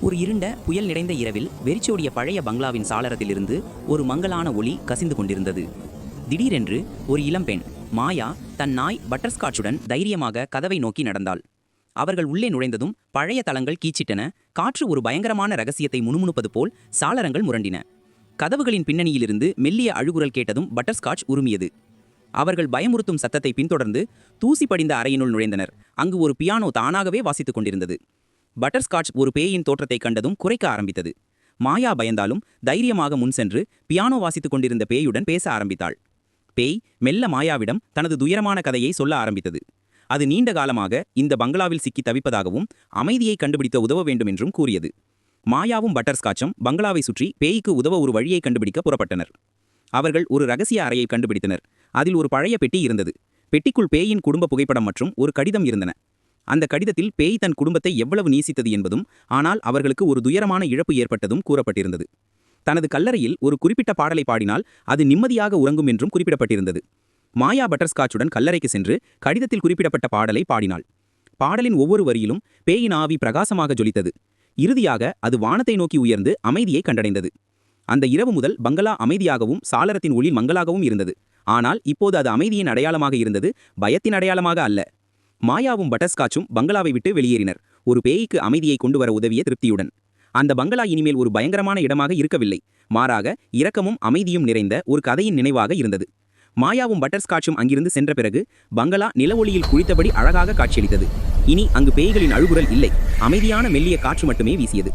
ஒரு இருண்ட புயல் நிறைந்த இரவில் வெறிச்சோடிய பழைய பங்களாவின் சாளரத்திலிருந்து ஒரு மங்கலான ஒளி கசிந்து கொண்டிருந்தது. திடீரென்று ஒரு இளம்பெண் மாயா தன் நாய் பட்டர்ஸ்காட்சுடன் தைரியமாக கதவை நோக்கி நடந்தாள். அவர்கள் உள்ளே நுழைந்ததும் பழைய தளங்கள் கீச்சிட்டன காற்று ஒரு பயங்கரமான ரகசியத்தை முணுமுணுப்பது போல் சாளரங்கள் முரண்டின. கதவுகளின் பின்னணியிலிருந்து மெல்லிய அழுகுரல் கேட்டதும் பட்டர்ஸ்காட்ச் உருமியது. அவர்கள் பயமுறுத்தும் சத்தத்தை பின்தொடர்ந்து தூசி படிந்த அறையினுள் நுழைந்தனர். அங்கு ஒரு பியானோ தானாகவே வாசித்துக் கொண்டிருந்தது. பட்டர்ஸ்காட்ச் ஒரு பேயின் தோற்றத்தை கண்டதும் குறைக்க ஆரம்பித்தது. மாயா பயந்தாலும் தைரியமாக முன் சென்று பியானோ வாசித்துக் கொண்டிருந்த பேயுடன் பேச ஆரம்பித்தாள். பேய் மெல்ல மாயாவிடம் தனது துயரமான கதையை சொல்ல ஆரம்பித்தது. அது நீண்ட காலமாக இந்த பங்களாவில் சிக்கி தவிப்பதாகவும் அமைதியை கண்டுபிடிக்க உதவ வேண்டும் என்றும் கூறியது. மாயாவும் பட்டர்ஸ்காட்சும் பங்களாவை சுற்றி பேய்க்கு உதவ ஒரு வழியை கண்டுபிடிக்க புறப்பட்டனர். அவர்கள் ஒரு ரகசிய அறையை கண்டுபிடித்தனர். அதில் ஒரு பழைய பெட்டி இருந்தது. பெட்டிக்குள் பேயின் குடும்ப புகைப்படம் மற்றும் ஒரு கடிதம் இருந்தன. அந்த கடிதத்தில் பேய் தன் குடும்பத்தை எவ்வளவு நேசித்தது என்பதும் ஆனால் அவர்களுக்கு ஒரு துயரமான இழப்பு ஏற்பட்டதும் கூறப்பட்டிருந்தது. தனது கல்லறையில் ஒரு குறிப்பிட்ட பாடலை பாடினால் அது நிம்மதியாக உறங்கும் என்றும் குறிப்பிடப்பட்டிருந்தது. மாயா பட்டர்ஸ்காட்சுடன் கல்லறைக்கு சென்று கடிதத்தில் குறிப்பிடப்பட்ட பாடலை பாடினாள். பாடலின் ஒவ்வொரு வரியிலும் பேயின் ஆவி பிரகாசமாக ஜொலித்தது. இறுதியாக அது வானத்தை நோக்கி உயர்ந்து அமைதியை கண்டடைந்தது. அந்த இரவு முதல் பங்களா அமைதியாகவும் சாளரத்தின் ஒளி மங்களாகவும் இருந்தது. ஆனால் இப்போது அது அமைதியின் அடையாளமாக இருந்தது பயத்தின் அடையாளமாக அல்ல. மாயாவும் பட்டர்ஸ்காட்சும் பங்களாவை விட்டு வெளியேறினர். ஒரு பேய்க்கு அமைதியை கொண்டு வர உதவிய திருப்தியுடன். அந்த பங்களா இனிமேல் ஒரு பயங்கரமான இடமாக இருக்கவில்லை. மாறாக இரக்கமும் அமைதியும் நிறைந்த ஒரு கதையின் நினைவாக இருந்தது. மாயாவும் பட்டர்ஸ்காட்சும் அங்கிருந்து சென்ற பிறகு பங்களா நில ஒளியில் குளித்தபடி அழகாக காட்சியளித்தது. இனி அங்கு பேய்களின் அழுகுரல் இல்லை. அமைதியான மெல்லிய காற்று மட்டுமே வீசியது.